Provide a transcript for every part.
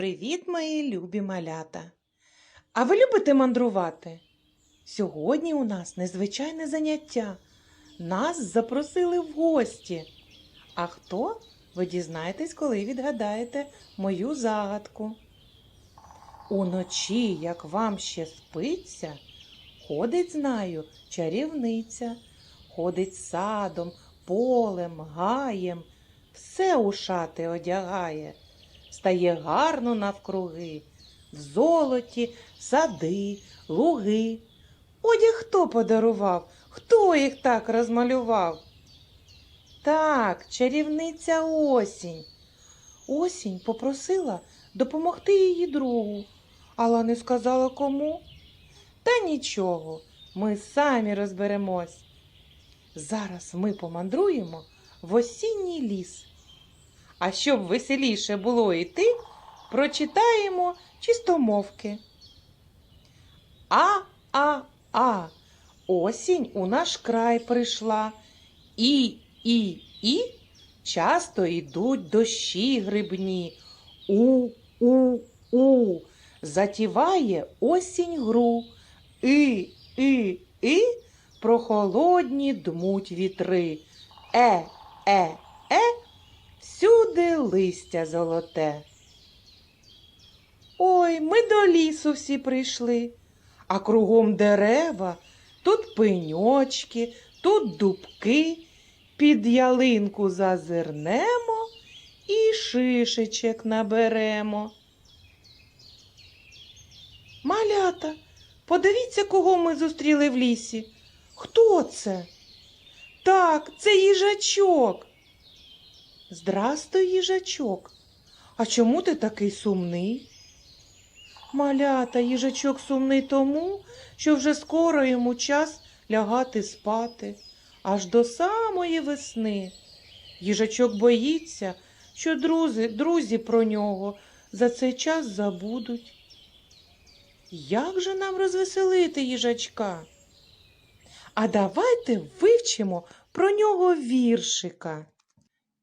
Привіт, мої любі малята! А ви любите мандрувати? Сьогодні у нас незвичайне заняття. Нас запросили в гості. А хто? Ви дізнаєтесь, коли відгадаєте мою загадку. Уночі, як вам ще спиться, ходить, знаю, чарівниця, ходить садом, полем, гаєм, все у шати одягає стає гарно навкруги, в золоті, сади, луги. Одяг хто подарував? Хто їх так розмалював? Так, чарівниця осінь. Осінь попросила допомогти її другу, але не сказала кому. Та нічого, ми самі розберемось. Зараз ми помандруємо в осінній ліс. А щоб веселіше було йти, прочитаємо чистомовки. А-а-а, осінь у наш край прийшла. І, і, і часто йдуть дощі грибні. У, у, у, затіває осінь гру. І, і, і, прохолодні дмуть вітри. Е, е, е, всюди листя золоте. Ой, ми до лісу всі прийшли, а кругом дерева, тут пеньочки, тут дубки, під ялинку зазирнемо і шишечек наберемо. Малята, подивіться, кого ми зустріли в лісі. Хто це? Так, це їжачок. Здрастуй, їжачок. А чому ти такий сумний? Малята, їжачок сумний тому, що вже скоро йому час лягати спати, аж до самої весни. Їжачок боїться, що друзі, друзі про нього за цей час забудуть. Як же нам розвеселити їжачка? А давайте вивчимо про нього віршика.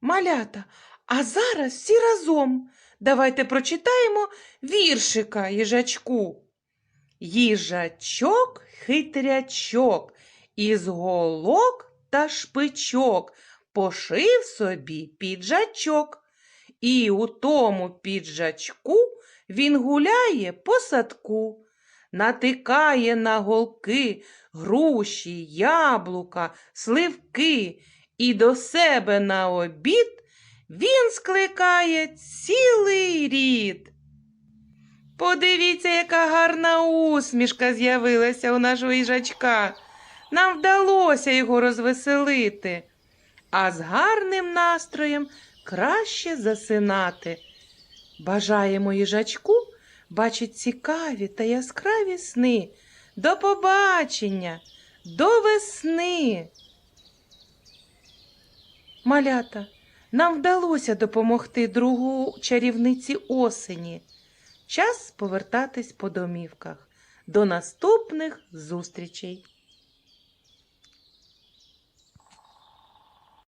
Малята, а зараз всі разом давайте прочитаємо віршика їжачку. Їжачок хитрячок, із голок та шпичок пошив собі піджачок. І у тому піджачку він гуляє по садку, натикає на голки груші, яблука, сливки, і до себе на обід він скликає цілий рід. Подивіться, яка гарна усмішка з'явилася у нашого їжачка. Нам вдалося його розвеселити, а з гарним настроєм краще засинати. Бажаємо їжачку бачить цікаві та яскраві сни. До побачення, до весни. Малята, нам вдалося допомогти другу чарівниці осені. Час повертатись по домівках. До наступних зустрічей!